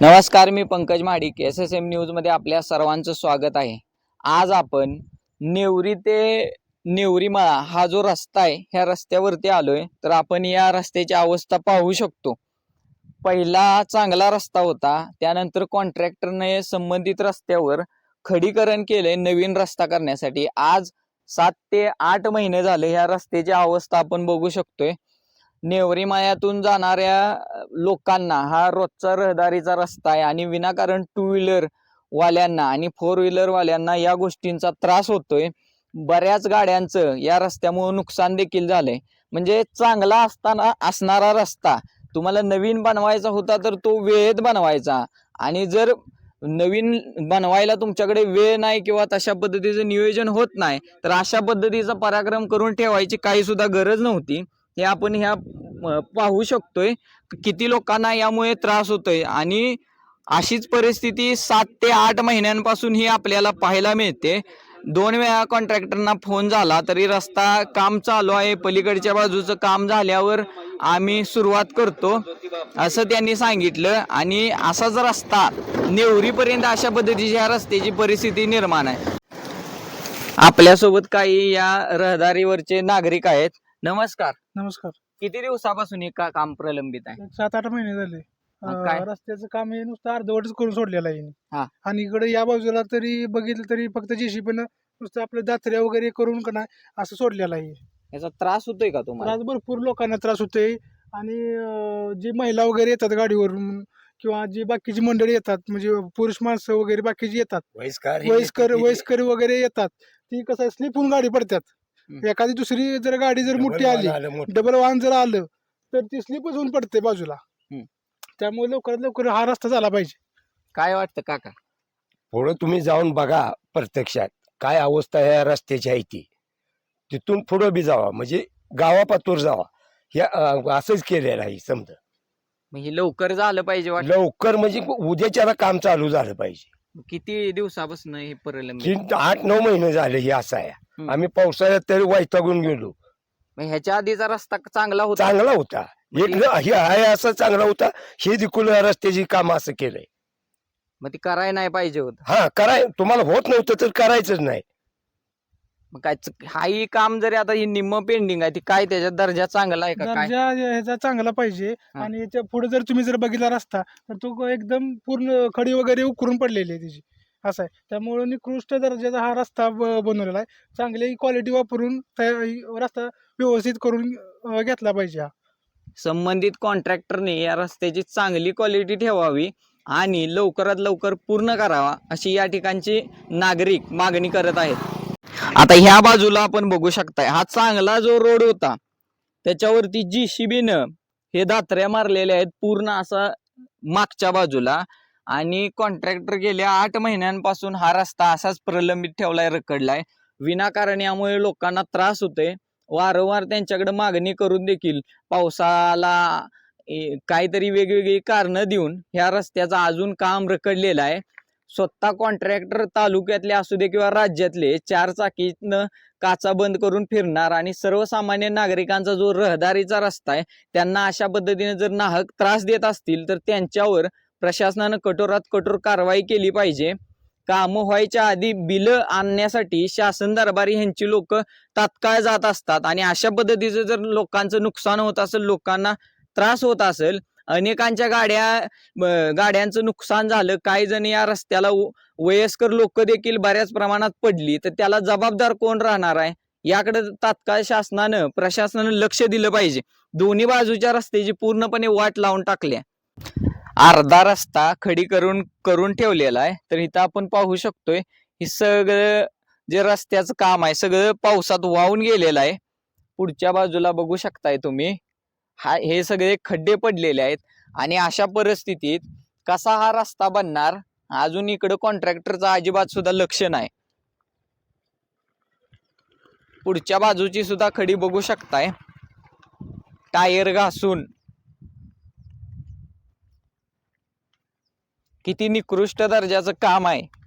नमस्कार मी Pankaj Mahadik S S M न्यूजमध्ये आपल्या सर्वांचं स्वागत आहे. आज आपण नेवरी ते नेवरीमळा हा जो रस्ता आहे ह्या रस्त्यावरती आलोय. तर आपण या रस्त्याची अवस्था पाहू शकतो. पहिला चांगला रस्ता होता त्यानंतर कॉन्ट्रॅक्टरने संबंधित रस्त्यावर खडीकरण केले नवीन रस्ता करण्यासाठी. आज सात ते आठ महिने झाले ह्या रस्त्याची अवस्था आपण बघू शकतोय. नेवरीमायातून जाणाऱ्या लोकांना हा रोजचा रहदारीचा रस्ता आहे आणि विनाकारण टू व्हीलर वाल्यांना आणि फोर व्हीलर वाल्यांना या गोष्टींचा त्रास होतोय. बऱ्याच गाड्यांचं या रस्त्यामुळे नुकसान देखील झालंय. म्हणजे चांगला असताना असणारा रस्ता तुम्हाला नवीन बनवायचा होता तर तो वेळेत बनवायचा. आणि जर नवीन बनवायला तुमच्याकडे वेळ नाही किंवा तशा पद्धतीचं नियोजन होत नाही तर अशा पद्धतीचा पराक्रम करून ठेवायची काही सुद्धा गरज नव्हती. हे आपण ह्या पाहू शकतोय. किती लोकांना यामुळे त्रास होतोय आणि अशीच परिस्थिती सात ते आठ महिन्यांपासून ही आपल्याला पाहायला मिळते. दोन वेळा कॉन्ट्रॅक्टरना फोन झाला तरी रस्ता काम चालू आहे. पलीकडच्या बाजूचं काम झाल्यावर आम्ही सुरुवात करतो असं त्यांनी सांगितलं. आणि असाच रस्ता नेवरीपर्यंत अशा पद्धतीची ह्या रस्त्याची परिस्थिती निर्माण आहे. आपल्यासोबत काही या रहदारीवरचे नागरिक आहेत. नमस्कार. नमस्कार. किती दिवसापासून हे का काम प्रलंबित आहे? एक सात आठ महिने झाले. हा, काय? रस्त्याचं काम हे नुसतं अर्धवटच करून सोडलेलं आहे हा. आणि इकडे या बाजूला तरी बघितलं तरी फक्त जेसीबीनं नुसतं आपलं दात्र्या वगैरे करून का नाही असं सोडलेलं आहे. याचा त्रास होतोय का तुम्हाला? त्रास भरपूर लोकांना त्रास होतोय. आणि अं, जी महिला वगैरे येतात गाडीवरून किंवा जी बाकीची मंडळी येतात म्हणजे पुरुष माणसं वगैरे बाकीची येतात. वयस्कर वयस्कर वयस्कर वगैरे येतात. ती कसं आहे स्लिप होऊन गाडी पडतात. एखादी दुसरी जर गाडी जर मोठी आली डबल वाहन जर आलं तर ती स्लिपच होऊन पडते बाजूला. त्यामुळे लवकरात लवकर हा रस्ता झाला पाहिजे. काय वाटतं काका? पुढं तुम्ही जाऊन बघा प्रत्यक्षात काय अवस्था या रस्त्याची आहे ती. तिथून पुढं बी जावा म्हणजे गावापातूर जावा. हे अं, असंच केलेलं आहे समजा. हे लवकर झालं पाहिजे वाटतं? लवकर म्हणजे उद्याच्याला काम चालू झालं पाहिजे. किती दिवसापासून हे प्रलंबित ही आठ नऊ महिने झाले हे असं आहे. हम्म. आम्ही पावसाळ्यात तरी वैतागून गेलो. मग ह्याच्या आधीचा रस्ता चांगला होता? चांगला होता. एक न- हे आहे असं चांगला होता हे देखील रस्त्याची काम असं केलंय. मग ती करायला नाही पाहिजे होत. हा कराय तुम्हाला होत नव्हतं तर करायचंच नाही. मग काय च- हाही काम जरी आता ही निम्म पेंडिंग आहे ती काय त्याचा दर्जा चांगला आहे का काय? दर्जा ह्याचा चांगला पाहिजे. हा. आणि याच्यापुढे जर तुम्ही जर बघितला रस्ता तर तो एकदम पूर्ण खडी वगैरे उकरून पडलेली आहे त्याची असं आहे. त्यामुळे निकृष्ट दर्जाचा हा रस्ता ब- बनवलेला आहे. चांगली क्वालिटी वापरून त्या- रस्ता व्यवस्थित करून अं, घेतला पाहिजे हा. संबंधित कॉन्ट्रॅक्टरने या रस्त्याची चांगली क्वालिटी ठेवावी आणि लवकरात लवकर पूर्ण करावा अशी या ठिकाणची नागरिक मागणी करत आहेत. आता ह्या बाजूला आपण बघू शकताय हा चांगला जो रोड होता त्याच्यावरती जी शिबीनं हे दात्र्या मारलेल्या आहेत पूर्ण असा मागच्या बाजूला. आणि कॉन्ट्रॅक्टर गेल्या आठ महिन्यांपासून हा रस्ता असाच प्रलंबित ठेवलाय रखडलाय. विनाकारण यामुळे लोकांना त्रास होतोय. वारंवार त्यांच्याकडे मागणी करून देखील पावसाला ए, काहीतरी वेगवेगळी कारणं देऊन ह्या रस्त्याचं अजून काम रखडलेलं आहे. स्वतः कॉन्ट्रॅक्टर तालुक्यातले असू दे किंवा राज्यातले चार चाकीनं काचा बंद करून फिरणार आणि सर्वसामान्य नागरिकांचा जो रहदारीचा रस्ता आहे त्यांना अशा पद्धतीने जर नाहक त्रास देत असतील तर त्यांच्यावर प्रशासनानं कठोरात कठोर कारवाई केली पाहिजे. कामं व्हायच्या आधी बिलं आणण्यासाठी शासन दरबारी ह्यांची लोक तात्काळ जात असतात आणि अशा पद्धतीचं जर लोकांचं नुकसान होत असेल लोकांना त्रास होत असेल अनेकांच्या गाड्या गाड्यांचं नुकसान झालं. काही जण या रस्त्याला व- वयस्कर लोक देखील बऱ्याच प्रमाणात पडली. तर त्याला जबाबदार कोण राहणार आहे? याकडे तात्काळ शासनानं प्रशासनानं लक्ष दिलं पाहिजे. दोन्ही बाजूच्या रस्त्याची पूर्णपणे वाट लावून टाकल्या. अर्धा रस्ता खडी करून करून ठेवलेला आहे. तर इथं आपण पाहू शकतोय हे सगळं जे रस्त्याचं काम आहे सगळं पावसात वाहून गेलेलं आहे. पुढच्या बाजूला बघू शकताय तुम्ही. हा हे सगळे खड्डे पडलेले आहेत. आणि अशा परिस्थितीत कसा हा रस्ता बनणार? अजून इकडं कॉन्ट्रॅक्टरचं अजिबात सुद्धा लक्ष नाही. पुढच्या बाजूची सुद्धा खडी बघू शकताय. टायर घासून. किती निकृष्ट दर्जाचं काम आहे.